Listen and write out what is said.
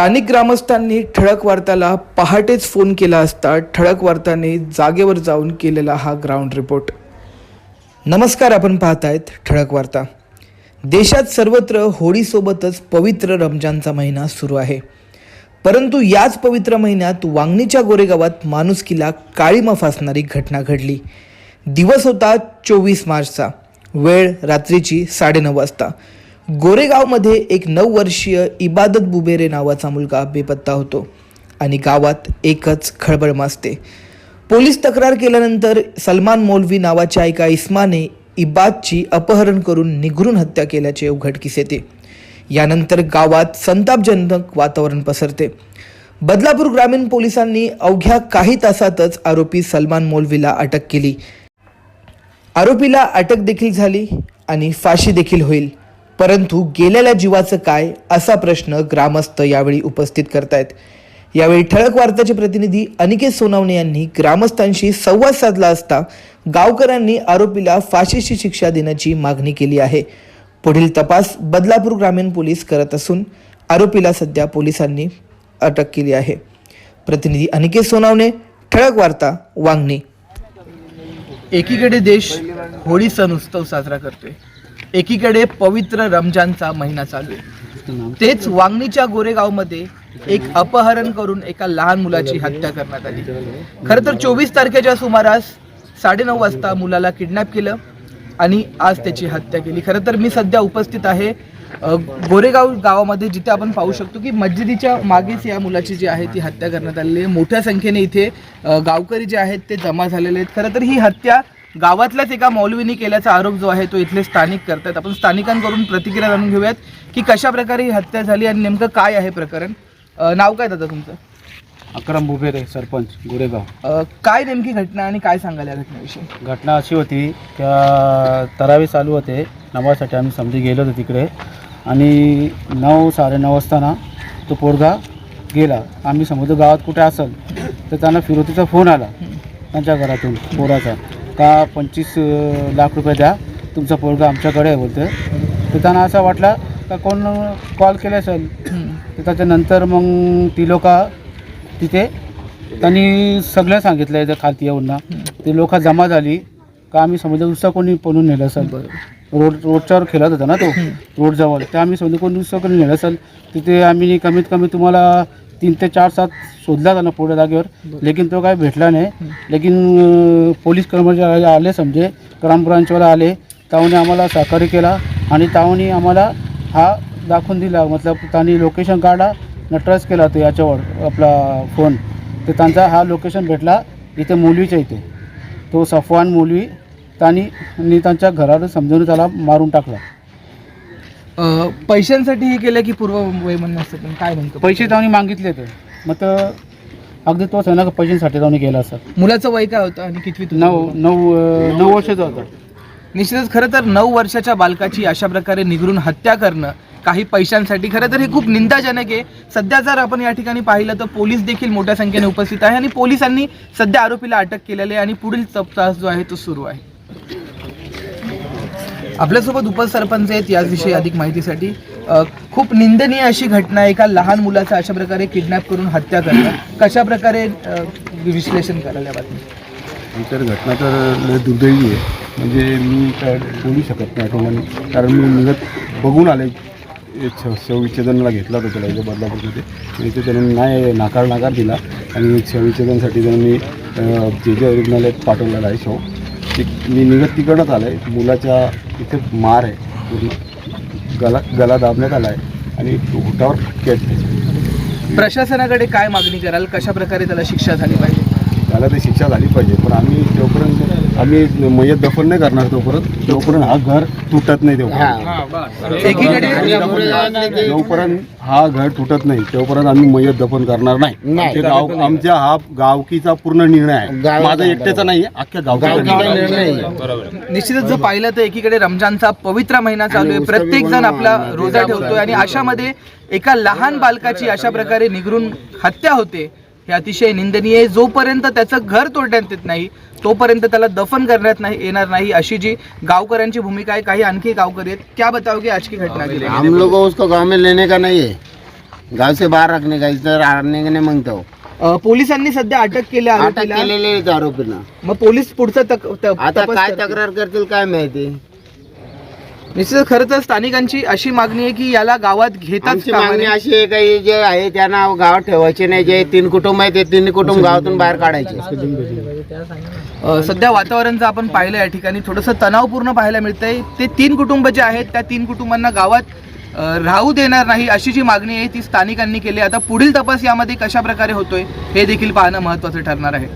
स्थानिक ग्रामस्थांनी ठळक वार्ताला पहाटेच फोन केला असता ठळक वार्ताने जागेवर जाऊन केलेला हा ग्राउंड रिपोर्ट नमस्कार आपण पाहतायत ठळक वार्ता. देशात सर्वत्र होळीसोबतच पवित्र रमजानचा महिना सुरू आहे. परंतु याच पवित्र महिन्यात वांगणीच्या गोरेगावात माणुसकीला काळीमा फासणारी घटना घडली. दिवस होता चोवीस मार्चचा. वेळ रात्रीची साडेनऊ वाजता. गोरेगावमध्ये एक नऊ वर्षीय इबादत बुबेरे नावाचा मुलगा बेपत्ता होतो आणि गावात एकच खळबळ माजते. पोलीस तक्रार केल्यानंतर सलमान मौलवी नावाच्या एका इस्माने इबादची अपहरण करून निघरून हत्या केल्याचे उघडकीस येते. यानंतर गावात संतापजनक वातावरण पसरते. बदलापूर ग्रामीण पोलिसांनी अवघ्या काही तासातच आरोपी सलमान मौलवीला अटक केली. आरोपीला अटक देखील झाली आणि फाशी देखील होईल. परंतु गेलेल्या जीवाचं काय असा प्रश्न ग्रामस्थ यावेळी उपस्थित करतायत. यावेळी ठळक वार्ताचे प्रतिनिधी अनिकेत सोनावणे यांनी ग्रामस्थांशी संवाद साधला असता गावकऱ्यांनी आरोपीला फाशीची शिक्षा देण्याची मागणी केली आहे. पुढील तपास बदलापूर ग्रामीण पोलीस करत असून आरोपीला सध्या पोलिसांनी अटक केली आहे. प्रतिनिधी अनिकेत सोनावणे ठळक वार्ता वांगणी. एकीकडे देश होळी सण उत्सव साजरा करतोय. एकीकडे पवित्र रमजानचा महिना चालू आहे. तेच वांगणीच्या गोरेगावमध्ये एक अपहरण करून एका लहान मुलाची हत्या करण्यात आली. खरं तर चोवीस तारखेच्या सुमारास साडेनऊ वाजता मुलाला किडनॅप केलं आणि आज त्याची हत्या केली. खरं तर मी सध्या उपस्थित आहे गोरेगाव गावामध्ये जिथे आपण पाहू शकतो की मस्जिदीच्या मागेच या मुलाची जी आहे ती हत्या करण्यात आलेली आहे. मोठ्या संख्येने इथे गावकरी जे आहेत ते जमा झालेले आहेत. खरं तर ही हत्या गावातल्याच एका मौलवीने केल्याचा आरोप जो आहे तो इथले स्थानिक करतात आपण स्थानिकांकडून प्रतिक्रिया जाणून घेऊयात की कशा प्रकारे ही हत्या झाली आणि नेमकं काय आहे प्रकरण. अ, नाव काय दादा तुमचं? अक्रम बुबेरे सरपंच गोरेगाव. अ, काय नेमकी घटना आणि काय सांगाल या घटनेविषयी? घटना अशी होती का तरावी चालू होते. नमाजसाठी आम्ही समजी गेलो होतो तिकडे. आणि नऊ साडेनऊ वाजताना तो पोरगा गेला. आम्ही समजतो गावात कुठे असेल तर त्यांना फिरोतीचा फोन आला. त्यांच्या घरातून पोराचा. का पंचवीस लाख रुपये द्या. तुमचा पोरगा आमच्याकडे आहे बोलते तर त्यांना असं वाटला का कोण कॉल केला असेल. तर त्याच्यानंतर मग ती लोक तिथे त्यांनी सगळं सांगितलं आहे खालती येऊन ना. ते लोक जमा झाली. का आम्ही समजा दुसरा कोणी पळून नेलं असेल. रोड रोडच्यावर खेळत होता ना तो रोडजवळ. ते आम्ही समजा कोणी दुसरं कोणी नेलं असेल तिथे आम्ही कमीत कमी तुम्हाला तीन ते चार सात शोधला ना पुढे जागेवर. लेकिन तो काय भेटला नाही. लेकिन पोलीस कर्मचारी आले समजे ग्रामपंचायतवाले आले. त्यामुळे आम्हाला सहकार्य केला आणि त्यामुळे आम्हाला हा दाखवून दिला. मतलब त्यांनी लोकेशन काढा न ट्रस्ट केला तो याच्यावर आपला फोन तर त्यांचा हा लोकेशन भेटला इथे मूलवीच्या इथे. तो सफवान मूलवी त्यांनी त्यांच्या घरावर समजून त्याला मारून टाकला. अ, पैशांसाठी हे केलं की पूर्व वैमनस्यातून काय नेमकं? पैसे त्यांनी मागितले तर मग तर अगदी तोच आहे ना पैशांसाठी त्यांनी केला असं. मुलाचं वय काय होतं आणि कितवी नऊ नऊ अं, नऊ वर्षाचा होता. निश्चितच खरं तर नऊ वर्षाच्या बालकाची अशा प्रकारे निघरून हत्या करणं काही पैशांसाठी खरं तर हे खूप निंदाजनक आहे. सध्या जर आपण या ठिकाणी पाहिलं तर पोलीस देखील मोठ्या संख्येने उपस्थित आहे आणि पोलिसांनी सध्या आरोपीला अटक केलेली आहे आणि पुढील तपास जो आहे तो सुरू आहे. आपल्यासोबत उपसरपंच आहेत याविषयी अधिक माहितीसाठी. खूप निंदनीय अशी घटना एका लहान मुलाचा अशा प्रकारे किडनॅप करून हत्या करणं कशा प्रकारे विश्लेषण करायला या बातमी तर घटना तर दुर्दैवी आहे. म्हणजे मी काय बोलू शकत नाही कोणाला कारण मी निघत बघून आले. शव शवविच्छेदनाला घेतला होता त्याला इथं बदलापूरमध्ये आणि ते त्यांनी नाही नाकार नाकार दिला. आणि शवविच्छेदनासाठी त्यांनी मी जे जे रुग्णालयात पाठवलेला आहे शव. ते मी निघत तिकडंच आलं आहे मुलाच्या इथे मार आहे. पूर्ण गला गला दाबण्यात आला आहे आणि होटावर फटके आहेत. प्रशासनाकडे काय मागणी कराल? कशा प्रकारे त्याला शिक्षा झाली पाहिजे? त्याला ते शिक्षा झाली पाहिजे. पण आम्ही जोपर्यंत आम्ही मयत दफन नाही करणार तोपर्यंत. जोपर्यंत हा घर तुटत नाही तोपर्यंत एकीकडे जोपर्यंत हा घर तुटत नाही तोपर्यंत आम्ही मयत दफन करणार नाही. आमचे गाव आमच्या हा गावकीचा पूर्ण निर्णय आहे. माझा एकट्याचा नाही अख्ख्या गावकीचा निर्णय आहे. निश्चितच जर पाहिलं तर एकीकडे रमजानचा पवित्र महिना चालू आहे. प्रत्येक जण आपला रोजा ठेवतोय आणि अशामध्ये एका लहान बालकाची अशा प्रकारे निगरून हत्या होते. हे अतिशय निंदनीय आहे. जोपर्यंत त्याचं घर तोडण्यात येत नाही तोपर्यंत त्याला दफन करण्यात नाही येणार नाही अशी जी गावकऱ्यांची भूमिका आहे काही आणखी गावकरी आहेत क्या आज की घटना के लिए हम लोग को उसको गांव में लेने का नहीं है। गाव से बाहर रखने का इधर आने का नहीं मांगता अ, पोलिसांनी सध्या अटक केली अटक आरोपीला. केलेले आहेत आरोपींना। मग पोलीस पुढचा तक- त- आता तपास काय करतील. तक्रार करतील काय माहिती? निश्चितच खरं तर स्थानिकांची अशी मागणी आहे की याला गावात घेताच आमची कामा मागणी. अशी आहे काही जे आहे त्यांना गावात ठेवायचे नाही. जे तीन कुटुंब आहे ते तीन कुटुंब गावातून बाहेर काढायचे. अ, सध्या वातावरण जर आपण पाहिलं या ठिकाणी. थोडंसं तणावपूर्ण पाहायला मिळतंय. ते तीन कुटुंब जे आहेत त्या तीन कुटुंबांना गावात अ, राहू देणार नाही अशी जी मागणी आहे ती स्थानिकांनी केली आता पुढील तपास यामध्ये कशा प्रकारे होतोय हे देखील पाहणं महत्त्वाचं ठरणार आहे.